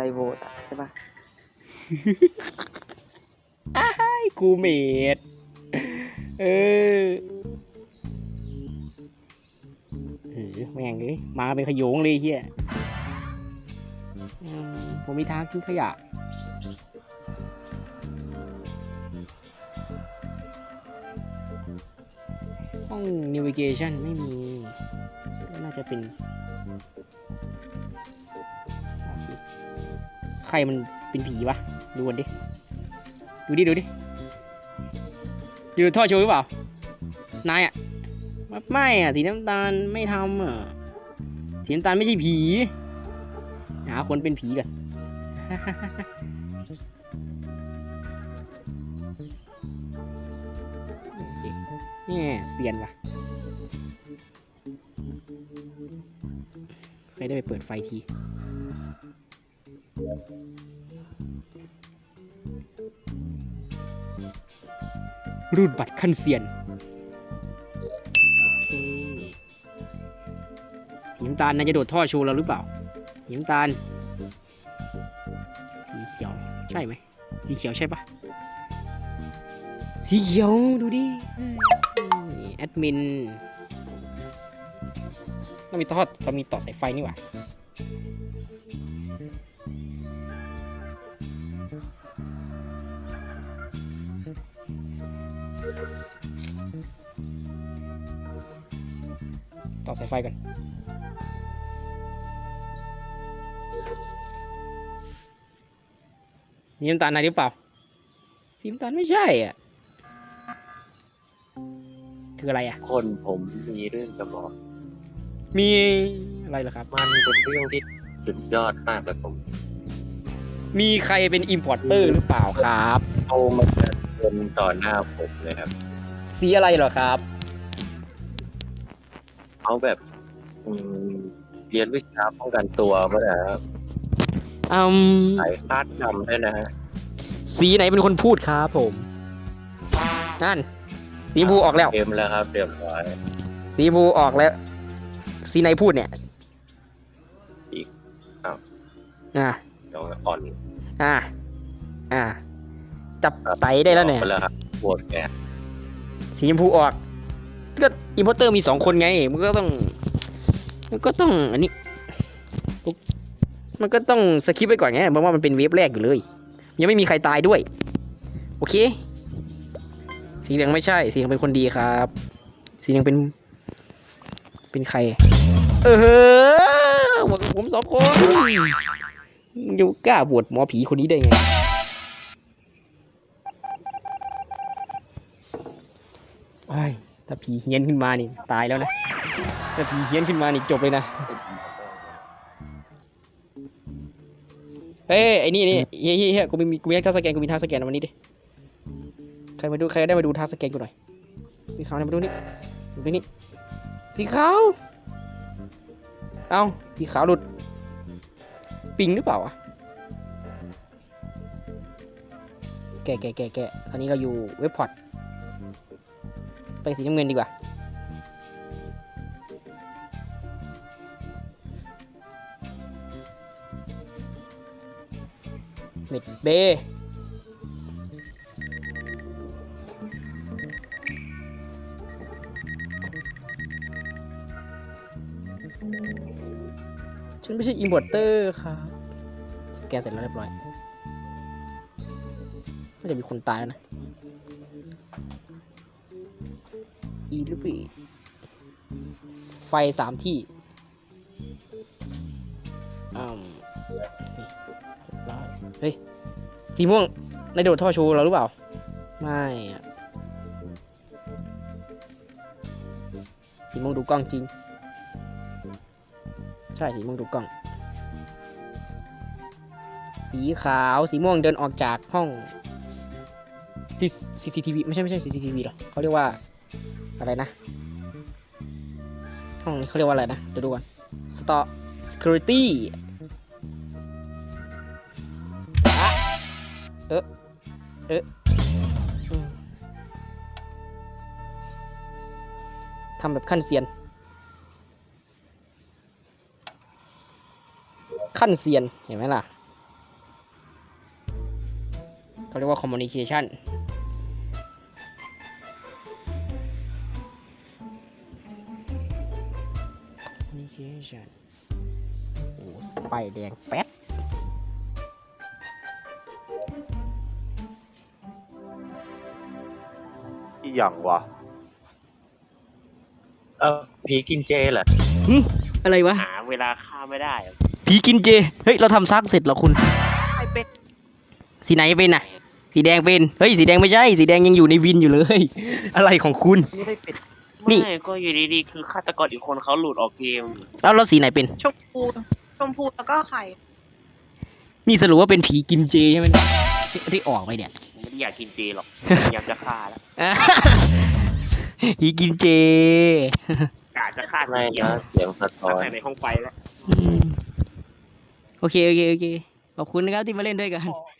ไลโวตอะใช่ปะอ้ายกูเมดเออเออแม่งเลยมาเป็นขโยงเลยเฮียผมมีทางทิ้งขยะห้อง navigation ไม่มี ก็น่าจะเป็น ใครมันเป็นผีวะดูกันดิ ดูดิ ดูดิ ดูท่อโชว์หรือเปล่า นายอะไม่อะสีน้ำตาลไม่ทำอะสีน้ำตาลไม่ใช่ผี หาคนเป็นผีกันนี่เซียนว่ะใครได้ไปเปิดไฟที รูดบัตรขั้นเซียน โอเค สีน้ำตาลนายจะโดดท่อโชว์เราหรือเปล่า สีน้ำตาล สีเขียว ใช่ไหม สีเขียวใช่ปะสีเขียว ดูดินี่แอดมินต้องมีต่อต้องมีต่อสายไฟนี่หว่า ต่อสายไฟก่อนสีน้ำตาลนายหรือเปล่าสีน้ำตาลไม่ใช่อะ คืออะไรอะ คนผมมีเรื่องจะบอก มีอะไรเหรอครับ มันเป็นเรื่องที่สุดยอดมากเลยผม มีใครเป็นอิมพอร์เตอร์หรือเปล่าครับโทรมาเชิญต่อหน้าผมเลยครับ สีอะไรเหรอครับเขาแบบอืมเรียนวิชาป้องกันตัวมาแล้วอืมสายคาดนำด้วยนะฮะสีไหนเป็นคนพูดครับผม นั่น สีชมพูออกแล้วเกมแล้วครับเรียบร้อยสีชมพูออกแล้ว สีไหนพูดเนี่ยอีกอ้าวอ่า น้องอ่อน อ่า อ่า จับไตได้แล้วเนี่ยออกปแล้วครับปวดแกสีชมพูออกก็อิมพอร์เตอร์มีสองคนไง มันก็ต้อง มันก็ต้องอันนี้ มันก็ต้องสคิปไปก่อนไงเพราะว่ามันเป็นเวฟแรกอยู่เลย ยังไม่มีใครตายด้วย โอเค สีเหลืองไม่ใช่ สีเหลืองเป็นคนดีครับ สีเหลืองเป็น เป็นใคร เออหมดกับผมสองคนมึงจะกล้าบวชหมอผีคนนี้ได้ไง ไอ้ถ้าผีเฮี้ยนขึ้นมานี่ตายแล้วนะ ถ้าผีเฮี้ยนขึ้นมานี่จบเลยนะ เฮ้ยไอ้นี่นี่เฮ้ยเฮ้ยเฮ้ยกูมีกูมีท่าสแกนกูมีท่าสแกนวันนี้ดิ ใครมาดูใครได้มาดูท่าสแกนกูหน่อยสีขาวเนี่ยมาดูนี่ดูนี่สีขาว เอ้าสีขาวหลุด ปิงหรือเปล่าอะแกะแกะแกะแกะตอนนี้เราอยู่เว็บพอร์ต ไปสีน้ำเงินดีกว่า เม็ดเบฉันไม่ใช่อิมพอร์เตอร์ครับแกเสร็จแล้วเรียบร้อยน่าจะมีคนตายแล้วนะ อีลูปีไฟสามที่อืมนี่เรียบร้อยเฮ้ย สีม่วงในโดดท่อโชว์เราหรือเปล่า ไม่อะสีม่วงดูกล้องจริง ใช่สีม่วงดูกล้อง สีขาวสีม่วงเดินออกจากห้อง CCTV ไม่ใช่ไม่ใช่ CCTV หรอกเขาเรียกว่า อะไรนะ ห้องนี้เขาเรียกว่าอะไรนะ เดี๋ยวดูก่อน Store Security อะเออเออทำแบบขั้นเซียน ขั้นเซียน เห็นไหมล่ะเขาเรียกว่า communication communication โอ้ไปายแดงแป๊ดอีหยังวะ เออผีกินเจเหรอหึอะไรวะ หาเวลาฆ่าไม่ได้อะผีกินเจ เฮ้ย เราทำซักเสร็จแล้วคุณใครเป็นสีไหนเป็นน่ะ สีแดงเป็น เฮ้ย สีแดงไม่ใช่ สีแดงยังอยู่ในวินอยู่เลย อะไรของคุณ ไม่ได้เป็น นี่ ไม่ก็อยู่ดีๆคือฆาตกรอีกคนเขาหลุดออกเกม แล้วแล้วสีไหนเป็น ชมพูชมพูแล้วก็ไข่นี่สรุปว่าเป็นผีกินเจใช่ไหมเนี่ยที่ที่ออกไปเนี่ย ผมไม่ได้อยากกินเจหรอก อยากจะฆ่าแล้วผีกินเจกาจะฆ่าไม่เดียวนะเสียงสะท้อนใส่ในห้องไฟแล้วโอเคโอเคโอเค ขอบคุณนะครับที่มาเล่นด้วยกัน ขอขอ